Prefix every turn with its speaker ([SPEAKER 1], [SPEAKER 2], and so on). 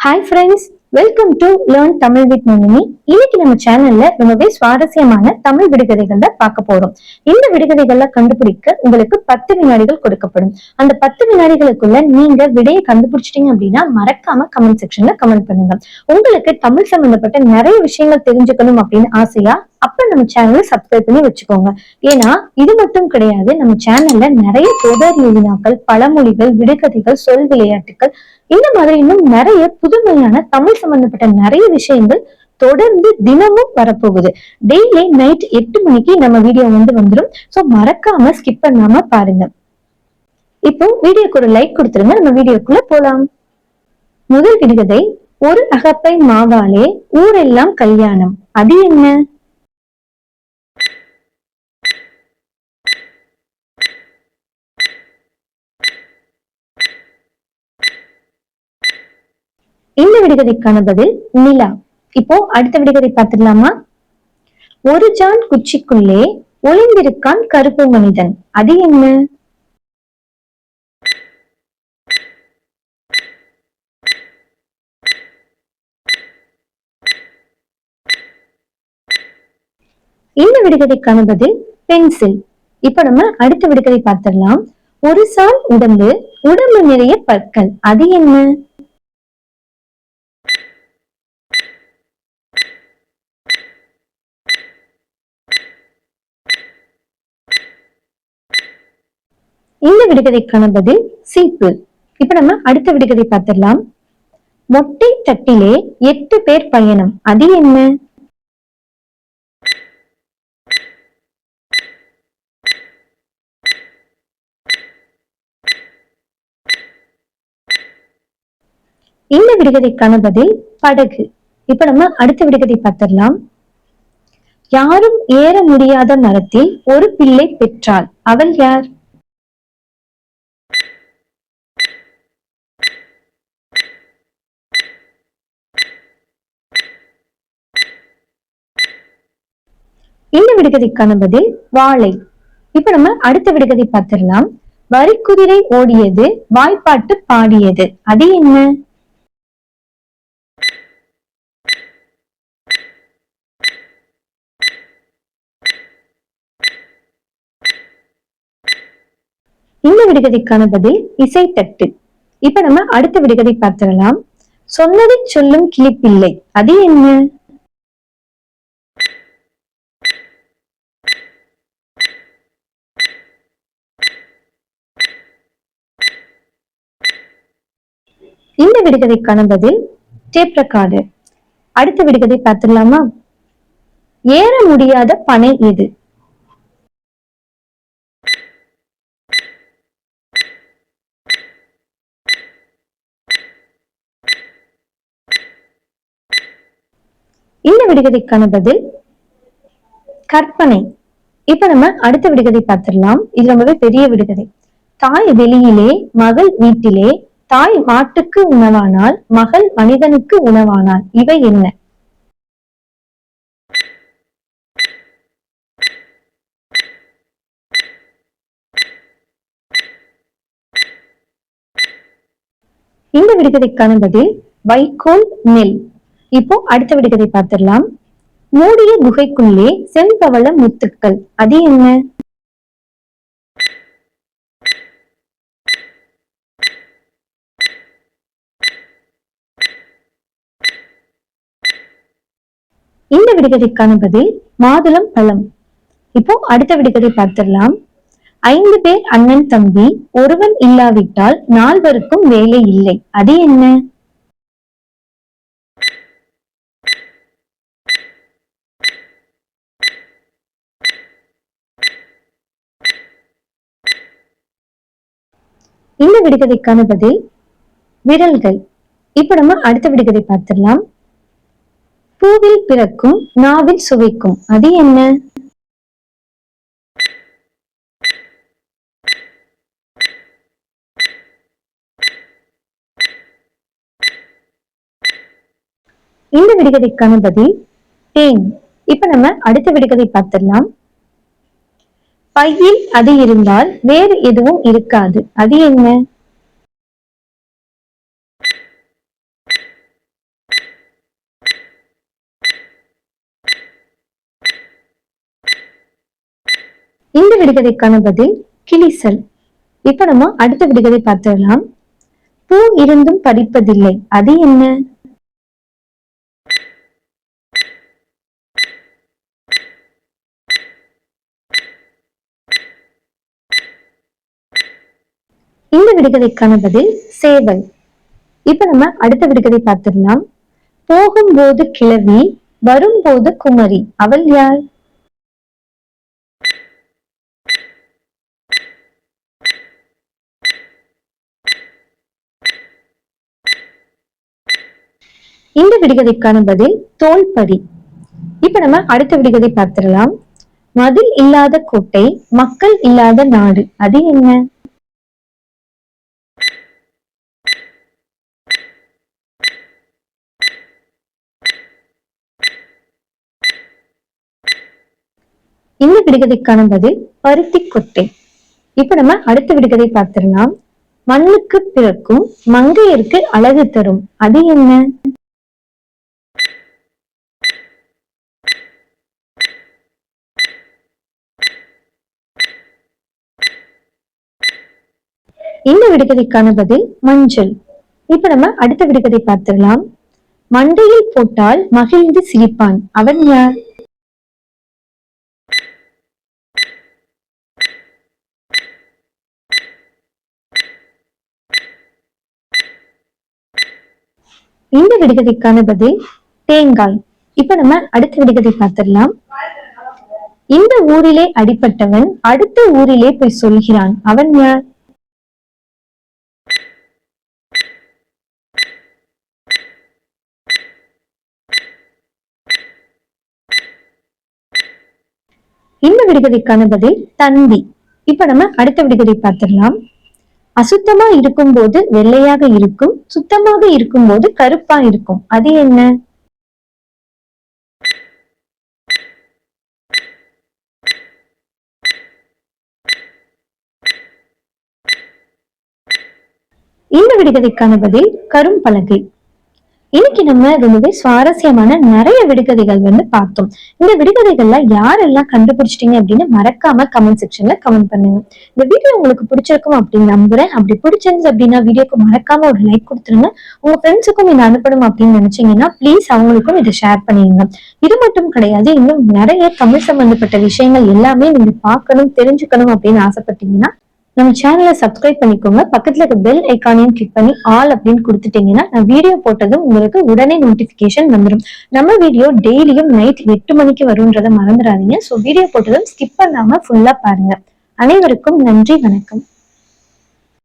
[SPEAKER 1] Hi friends welcome to learn Tamil with Mamini இன்னைக்கு நம்ம சேனல்ல ரொம்பவே சுவாரஸ்யமான தமிழ் விடுகதைகள் தான் பார்க்க போறோம். இந்த விடுகதைகள்ல கண்டுபிடிக்க உங்களுக்கு பத்து வினாடிகள் கொடுக்கப்படும். அந்த பத்து வினாடிகளுக்குள்ள நீங்க விடையை கண்டுபிடிச்சிட்டீங்க அப்படின்னா மறக்காம கமெண்ட் செக்ஷன்ல கமெண்ட் பண்ணுங்க. உங்களுக்கு தமிழ் சம்பந்தப்பட்ட நிறைய விஷயங்கள் தெரிஞ்சுக்கணும் அப்படின்னு ஆசையா? அப்ப நம்ம சேனலை சப்ஸ்கிரைப் பண்ணி வச்சுக்கோங்க. ஏன்னா இது மட்டும் கிடையாது நம்ம சேனல்ல நிறைய தொடர் எழுதினாக்கள் பழமொழிகள் விடுகதைகள் சொல் விளையாட்டுகள் இந்த மாதிரி இன்னும் நிறைய புதுமையான தமிழ் சம்பந்தப்பட்ட நிறைய விஷயங்கள் தொடர்ந்து தினமும் வரப்போகுது. டெய்லி நைட் எட்டு மணிக்கு நம்ம வீடியோ வந்து வந்துடும் சோ மறக்காம ஸ்கிப் பண்ணாம பாருங்க. இப்போ வீடியோக்கு ஒரு லைக் கொடுத்துருங்க. நம்ம வீடியோக்குள்ள போலாம். முதல் விடுகதை ஒரு அகப்பை மாவாலே ஊரெல்லாம் கல்யாணம். அது என்ன? இந்த விடுகதைக்கான பதில் நிலா. இப்போ அடுத்த விடுகதை பார்த்துடலாமா? ஒரு ஜான் குச்சிக்குள்ளே ஒளிந்திருக்கான் கருப்பு மனிதன். அது என்ன? இந்த விடுகதைக்கான பதில் பென்சில். இப்ப நம்ம அடுத்த விடுகதை பார்த்திடலாம். ஒரு சால் உடம்பு உடம்பு நிறைய பற்கள். அது என்ன? இந்த விடுகதைக்கான பதில் சீப்பு. இப்ப நம்ம அடுத்த விடுகதை பார்த்திடலாம். மொட்டை தட்டிலே எட்டு பேர் பயணம். அது என்ன? இந்த விடுகதைக்கான பதில் படகு. இப்ப நம்ம அடுத்த விடுகதை பார்த்திடலாம். யாரும் ஏற முடியாத மரத்தில் ஒரு பிள்ளை பெற்றாள். அவள் யார்? இந்த விடுகதைக்கான பதில் வாழை. இப்ப நம்ம அடுத்த விடுகதை பார்த்திடலாம். வரிக்குதிரை ஓடியது வாய்ப்பாட்டு பாடியது. அது என்ன? இந்த விடுகதைக்கான பதில் இசைத்தட்டு. இப்ப நம்ம அடுத்த விடுகதை பார்த்திடலாம். சொன்னதை சொல்லும் கிளிப்பிள்ளை. அது என்ன? இந்த விடுகதைக்கான பதில் டேப் ரெக்கார்டு. அடுத்த விடுகதை பார்த்துடலாமா? ஏற முடியாத பனை எது? இந்த விடுகதைக்கான பதில் கற்பனை. இப்ப நம்ம அடுத்த விடுகதை பார்த்திடலாம். இது ரொம்பவே பெரிய விடுகதை. தாய் வெளியிலே மகள் வீட்டிலே தாய் மாட்டுக்கு உணவானால் மகள் மனிதனுக்கு உணவானால் இவை என்ன? இந்த விடுகதைக்கான பதில் வைக்கோல் நெல். இப்போ அடுத்த விடுகதை பார்த்திடலாம். மூடிய குகைக்குள்ளே செம்பவள முத்துக்கள். அது என்ன? இந்த விடுகதைக்கான பதில் மாதுளம் பழம். இப்போ அடுத்த விடுகதை பார்த்திடலாம். ஐந்து பேர் அண்ணன் தம்பி ஒருவன் இல்லாவிட்டால் நால்வருக்கும் வேலை இல்லை. அது என்ன? இந்த விடுகதைக்கான பதில் விரல்கள். இப்ப நம்ம அடுத்த விடுகதை பார்த்திடலாம். பூவில் பிறக்கும் நாவில் சுவைக்கும். அது என்ன? இந்த விடுகதைக்கான பதில் தேன். இப்ப நம்ம அடுத்த விடுகதை பார்த்திடலாம். பையில் அது இருந்தால் வேறு எதுவும் இருக்காது. அது என்ன? இந்த விடுகதைக்கான பதில் கிளிசல். இப்ப நம்ம அடுத்த விடுகதை பார்த்துடலாம். பூ இருந்தும் படிப்பதில்லை. அது என்ன? இந்த விடுகதைக்கான பதில் சேவல். இப்ப நம்ம அடுத்த விடுகதை பார்த்துடலாம். போகும்போது கிளவி வரும்போது குமரி. அவள் யார்? இந்த விடுகதைக்கான பதில் தோல்பரி இப்ப நம்ம அடுத்த விடுகதை பார்த்திடலாம். மதில் இல்லாத கோட்டை மக்கள் இல்லாத நாடு. அது என்ன? இந்த விடுகதைக்கான பதில் பருத்தி கொட்டை. இப்ப நம்ம அடுத்த விடுகதை பார்த்திடலாம். மண்ணுக்கு பிறக்கும் மங்கையருக்கு அழகு தரும். அது என்ன இந்த விடுகதைக்கான பதில் மஞ்சள். இப்ப நம்ம அடுத்த விடுகதை பார்த்துடலாம். மண்டையில் போட்டால் மகிழ்ந்து சிரிப்பான். அவன் யார்? இந்த விடுகதைக்கான பதில் தேங்காய். இப்ப நம்ம அடுத்த விடுகதை பார்த்திடலாம். இந்த ஊரிலே அடிப்பட்டவன் அடுத்த ஊரிலே போய் சொல்கிறான். அவன் யார்? இந்த விடுகதைக்கான பதில் தந்தி. இப்ப நம்ம அடுத்த விடுகதை பார்த்துடலாம். அசுத்தமா இருக்கும் போது வெள்ளையாக இருக்கும் சுத்தமாக இருக்கும் போது கருப்பா இருக்கும். அது என்ன? இந்த விடுகதைக்கான பதில் கரும்பலகை. இன்னைக்கு நம்ம ரொம்பவே சுவாரஸ்யமான நிறைய விடுகதைகள் வந்து பார்த்தோம். இந்த விடுகதைகள்ல யாரெல்லாம் கண்டுபிடிச்சிட்டீங்க அப்படின்னு மறக்காம கமெண்ட் செக்ஷன்ல கமெண்ட் பண்ணுங்க. இந்த வீடியோ உங்களுக்கு பிடிச்சிருக்கும் அப்படின்னு நம்புறேன். அப்படி பிடிச்சிருந்து அப்படின்னா வீடியோக்கு மறக்காம ஒரு லைக் கொடுத்துருங்க. உங்க ஃப்ரெண்ட்ஸுக்கும் இதை அனுப்பணும் அப்படின்னு நினைச்சீங்கன்னா ப்ளீஸ் அவங்களுக்கும் இதை ஷேர் பண்ணிடுங்க இது மட்டும் கிடையாது இன்னும் நிறைய தமிழ் சம்பந்தப்பட்ட விஷயங்கள் எல்லாமே நீங்க பார்க்கணும் தெரிஞ்சுக்கணும் அப்படின்னு ஆசைப்பட்டீங்கன்னா நம்ம சேனலை சப்ஸ்கிரைப் பண்ணிக்கோங்க. பக்கத்துல இருக்க பெல் ஐக்கானையும் கிளிக் பண்ணி ஆல் அப்படின்னு கொடுத்துட்டீங்கன்னா நான் வீடியோ போட்டதும் உங்களுக்கு உடனே நோட்டிபிகேஷன் வந்துடும் நம்ம வீடியோ டெய்லியும் நைட் எட்டு மணிக்கு வரும்ன்றதை மறந்துடாதீங்க. ஸோ வீடியோ போட்டதும் ஸ்கிப் பண்ணாம ஃபுல்லா பாருங்க. அனைவருக்கும் நன்றி வணக்கம்.